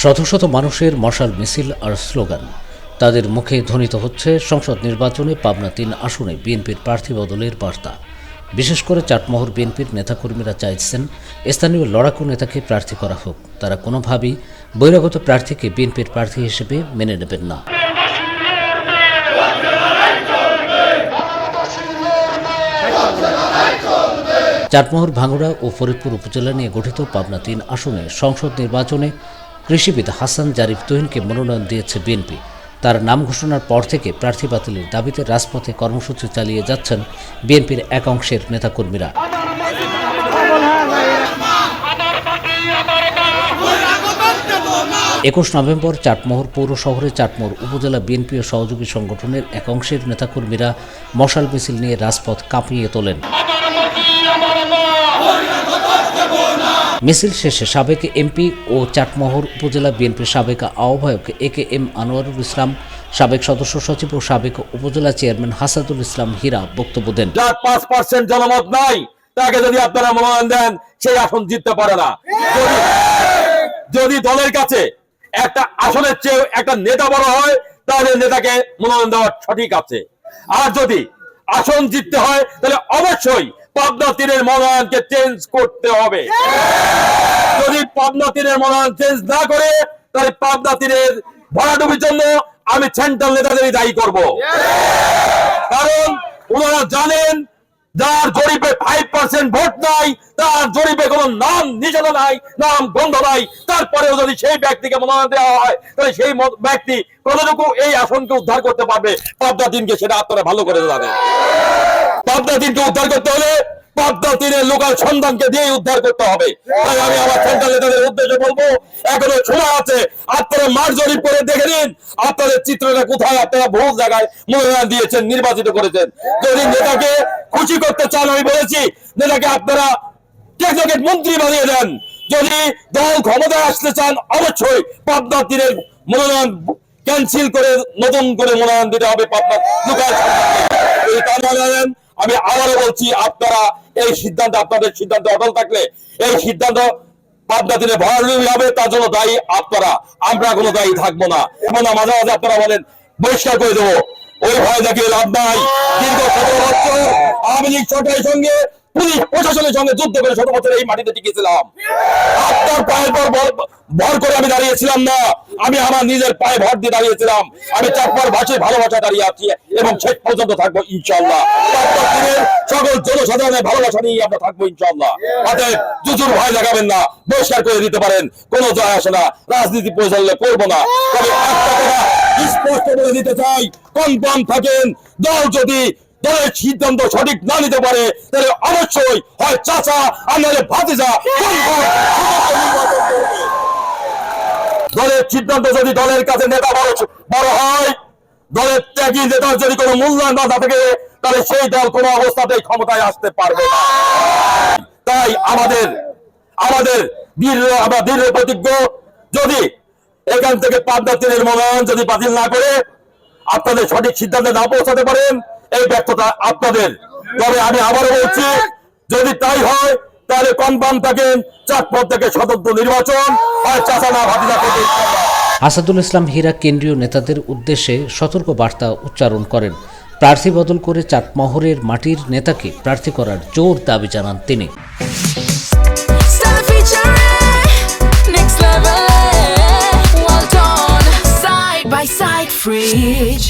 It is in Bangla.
শত শত মানুষের মশাল মিছিল আর স্লোগান। তাদের মুখে ধ্বনিত হচ্ছে, সংসদ নির্বাচনে পাবনা তিন আসনে বিএনপির প্রার্থী বদলের বার্তা। বিশেষ করে চাটমোহর বিএনপির নেতাকর্মীরা চাইছেন স্থানীয় লড়াকু নেতাকে প্রার্থী করা হোক। তারা কোনোভাবেই বহিরাগত প্রার্থীকে বিএনপির প্রার্থী হিসেবে মেনে নেবেন না। চাটমোহর, ভাঙ্গুড়া ও ফরিদপুর উপজেলা নিয়ে গঠিত পাবনা তিন আসনে সংসদ নির্বাচনে কৃষিবিদ হাসান জারিফ তুহিনকে মনোনয়ন দিয়েছে বিএনপি। তার নাম ঘোষণার পর থেকে প্রার্থী বাতিলের দাবিতে রাজপথে কর্মসূচি চালিয়ে যাচ্ছেন বিএনপির এক অংশের নেতাকর্মীরা। একুশ নভেম্বর চাটমোহর পৌর শহরে চাটমোহর উপজেলা বিএনপি ও সহযোগী সংগঠনের এক অংশের নেতাকর্মীরা মশাল মিছিল নিয়ে রাজপথ কাঁপিয়ে তোলেন। মিছিল শেষে সাবেক এমপি ও চাটমোহর উপজেলা বিএনপির সাবেক আহ্বায়ক এ কে এম আনোয়ারুল ইসলাম, সাবেক সদস্য সচিব ও সাবেক উপজেলা চেয়ারম্যান হাসাদুল ইসলাম হীরা বক্তব্য দেন। যার পাঁচ পার্সেন্ট জনমত নাই, তাকে যদি আপনারা মনোনয়ন দেন, সেই আসন জিততে পারে না। যদি- দলের কাছে একটা আসনের চেয়ে একটা নেতা বড় হয়, তাহলে নেতাকে মনোনয়ন দেওয়া সঠিক আছে। আর যদি আসন জিততে হয়, তাহলে অবশ্যই পাবনা তীরের মনোনয়নকে চেঞ্জ করতে হবে। যদি পাবনা তীরের মনোনয়ন চেঞ্জ না করে, তাহলে পাবনা তীরের ভরাডুবির জন্য আমি সেন্ট্রাল নেতাদেরই দায়ী করব। কারণ ওনারা জানেন, যার জরিপে ফাইভ পার্সেন্ট ভোট নাই, তার জরিপে কোনো নাম নিশানা নাই, নাম গন্ধ নাই, তারপরেও যদি সেই ব্যক্তিকে মনোনয়ন দেওয়া হয়, তাহলে সেই ব্যক্তি কতটুকু এই আসনকে উদ্ধার করতে পারবে? পাবনা দিনকে সেটা আপনারা ভালো করে জানেন। পাবনা দিনকে উদ্ধার করতে হলে পাবনা দিনের লোকাল সন্ধানকে দিয়ে উদ্ধার করতে হবে। তাই আমি আমার সেন্ট্রাল নেতাদের উদ্দেশ্যে বলব, এখনও সময় আছে। আপনারা মার জরিপ করে দেখে নিন, আপনাদের চিত্রটা কোথায়, আপনারা বহু জায়গায় মনোনয়ন দিয়েছেন, নির্বাচিত করেছেন। যদি নেতাকে খুশি করতে চান, আমি বলেছি, নেতাকে আপনারা টেকনোকেট মন্ত্রী বানিয়ে দেন। যদি দল ক্ষমতায় আসতে চান, অবশ্যই পাবনা তীরের মনোনয়ন ক্যান্সেল করে, নতুন করে মনোনয়ন দিতে হবে পাবনা লোকাল সন্ধানকে। এই কারণে আমি আবারও বলছি, আপনারা এই সিদ্ধান্ত, আপনাদের সিদ্ধান্ত অটল থাকলে এই সিদ্ধান্ত পাবনা দিনে ভয়াবহ হবে, তার জন্য দায়ী আপনারা। আমরা কোনো দায়ী থাকব না। এমন মাঝে মাঝে আপনারা বলেন, বহিষ্কার করে দেবো। ওই ভয় দেখিয়ে লাভ নাই। দীর্ঘ সতেরো আওয়ামী লীগ সরকারের সঙ্গে প্রশাসনের সঙ্গে যুদ্ধ করে শত বছর এই মাটিতে টিকেছিলাম। আপনার পায়ের পর ভর- করে আমি দাঁড়িয়েছিলাম না। আমি আমার নিজের পায়ে ভর দিয়ে দাঁড়িয়েছিলাম। আমি ভাষায় ভালোবাসা দাঁড়িয়ে আছি এবং শেষ পর্যন্ত থাকব ইনশাল্লাহ সকল জনসাধারণের ভালোবাসা নিয়ে আমরা থাকব ইনশাল্লাহ জুজুর ভয় লাগাবেন না, বহিষ্কার করে দিতে পারেন, কোনো যায় আসে না, রাজনীতি পরিচালনা করব না। তবে একটা কথা স্পষ্ট বলে দিতে চাই, কনফার্ম থাকেন, দল যদি দলের সিদ্ধান্ত সঠিক না নিতে পারে, তাহলে অবশ্যই হয় চাচা আর নাহলে ভাতিজা। দলের সিদ্ধান্ত যদি দলের কাছে নেতা বড় বড় হয়, দলের ত্যাগী নেতার যদি কোনো মূল্যায়ন না থাকে, তাহলে সেই দল কোনো অবস্থাতেই ক্ষমতায় আসতে পারবে না। তাই আমাদের আমাদের দৃঢ় আমরা প্রতিজ্ঞ, যদি এখান থেকে পাবনা তীরের মনোনয়ন যদি বাতিল না করে, আপনাদের সঠিক সিদ্ধান্তে না পৌঁছাতে পারেন এই ব্যর্থতা আপনাদের তবে আমি আবারও বলছি যদি তাই হয় তাহলে কনফার্ম থাকেন চারপর থেকে স্বতন্ত্র নির্বাচন হয় চাষা না ভাতিজা থেকে আসাদুল ইসলাম হীরা কেন্দ্রীয় নেতাদের উদ্দেশ্যে সতর্ক বার্তা উচ্চারণ করেন প্রার্থী বদল করে চাটমোহরের মাটির নেতাকে প্রার্থী করার জোর দাবি জানান তিনি next level. Well done, side by side, fridge.